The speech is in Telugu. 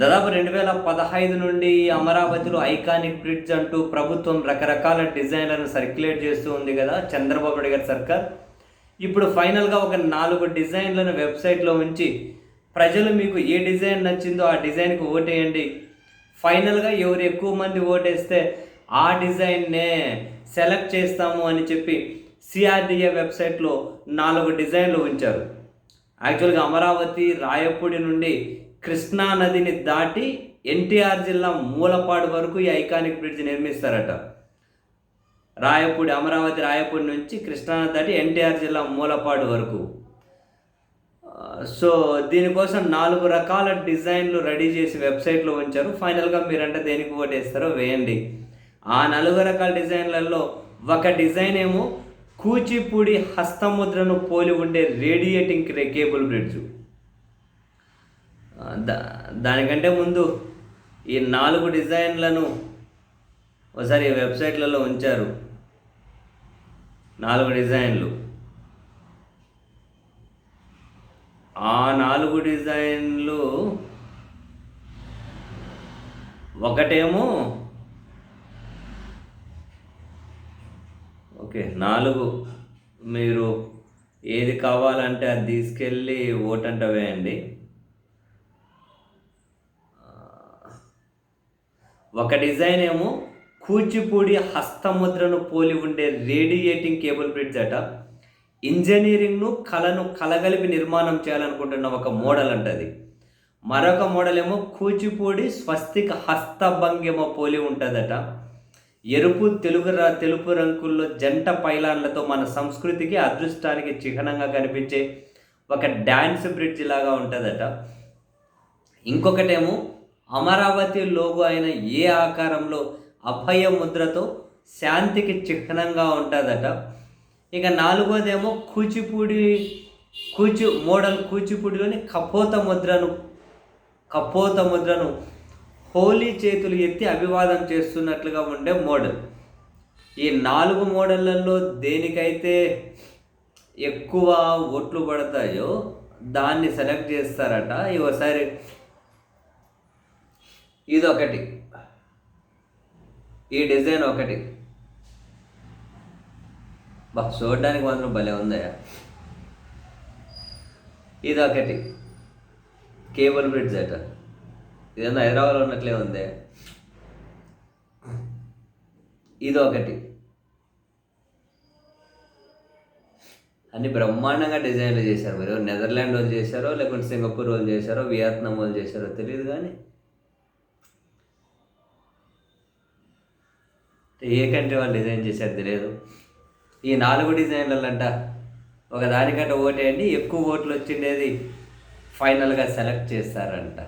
దాదాపు రెండు వేల పదహైదు నుండి అమరావతిలో ఐకానిక్ బ్రిడ్జ్ అంటూ ప్రభుత్వం రకరకాల డిజైన్లను సర్క్యులేట్ చేస్తూ ఉంది కదా చంద్రబాబు నాయుడు గారి సర్కార్. ఇప్పుడు ఫైనల్గా ఒక నాలుగు డిజైన్లను వెబ్సైట్లో ఉంచి ప్రజలు మీకు ఏ డిజైన్ నచ్చిందో ఆ డిజైన్కి ఓటేయండి. ఫైనల్గా ఎవరు ఎక్కువ మంది ఓటేస్తే ఆ డిజైన్నే సెలెక్ట్ చేస్తాము అని చెప్పి సిఆర్డిఏ వెబ్సైట్లో నాలుగు డిజైన్లు ఉంచారు. యాక్చువల్గా అమరావతి రాయపూడి నుండి కృష్ణా నదిని దాటి ఎన్టీఆర్ జిల్లా మూలపాడు వరకు ఈ ఐకానిక్ బ్రిడ్జ్ నిర్మిస్తారట. రాయపూడి అమరావతి రాయపూడి నుంచి కృష్ణానది దాటి ఎన్టీఆర్ జిల్లా మూలపాడు వరకు. సో దీనికోసం నాలుగు రకాల డిజైన్లు రెడీ చేసి వెబ్సైట్లో ఉంచారు. ఫైనల్గా మీరంటే దేనికి ఓటేస్తారో వేయండి. ఆ నలుగు రకాల డిజైన్లలో ఒక డిజైన్ ఏమో కూచిపూడి హస్తముద్రను పోలి ఉండే రేడియేటింగ్ కేబుల్ బ్రిడ్జ్. దానికంటే ముందు ఈ నాలుగు డిజైన్లను ఒకసారి వెబ్సైట్లలో ఉంచారు. నాలుగు డిజైన్లు. ఆ నాలుగు డిజైన్లు ఒకటేమో ఓకే నాలుగు. మీరు ఏది కావాలంటే అది తీసుకెళ్ళి ఓటంట వేయండి. ఒక డిజైన్ ఏమో కూచిపూడి హస్తముద్రను పోలి ఉండే రేడియేటింగ్ కేబుల్ బ్రిడ్జ్ అట. ఇంజనీరింగ్ను కళను కలగలిపి నిర్మాణం చేయాలనుకుంటున్న ఒక మోడల్ అంటది. మరొక మోడల్ ఏమో కూచిపూడి స్వస్తిక హస్తభంగిమ పోలి ఉంటుందట. ఎరుపు తెలుగు ర- తెలుపు రంగుల్లో జంట పైలాన్లతో మన సంస్కృతికి అదృష్టానికి చిహ్నంగా కనిపించే ఒక డ్యాన్స్ బ్రిడ్జ్ లాగా ఉంటుందట. ఇంకొకటేమో అమరావతి లోగో అయిన ఏ ఆకారంలో అభయ ముద్రతో శాంతికి చిహ్నంగా ఉంటుందట. ఇక నాలుగోదేమో కూచిపూడి కూచి మోడల్ కూచిపూడిలోని కపోత ముద్రను కపోత ముద్రను హోలీ చేతులు ఎత్తి అభివాదం చేస్తున్నట్లుగా ఉండే మోడల్. ఈ నాలుగు మోడళ్ళలో దేనికైతే ఎక్కువ ఓట్లు పడతాయో దాన్ని సెలెక్ట్ చేస్తారట. ఈ ఒకసారి ఇది ఒకటి ఈ డిజైన్ ఒకటి. బా చూడడానికి మాత్రం భలే ఉందయ్యా. ఇది ఒకటి కేబుల్ బ్రిడ్జ్ అట. ఇదంతా హైదరాబాద్లో ఉన్నట్లే ఉందే. ఇది ఒకటి అన్ని బ్రహ్మాండంగా డిజైన్లు చేశారు మీరు. నెదర్లాండ్ వాళ్ళు చేశారో లేకుంటే సింగపూర్ వాళ్ళు చేశారో వియత్నాం వాళ్ళు చేశారో తెలియదు కానీ ఏ కంట్రీ వాళ్ళు డిజైన్ చేశారు తెలియదు. ఈ నాలుగు డిజైన్లంట ఒక దానికంటే ఓటేయండి ఎక్కువ ఓట్లు వచ్చిండేది ఫైనల్గా సెలెక్ట్ చేస్తారంట.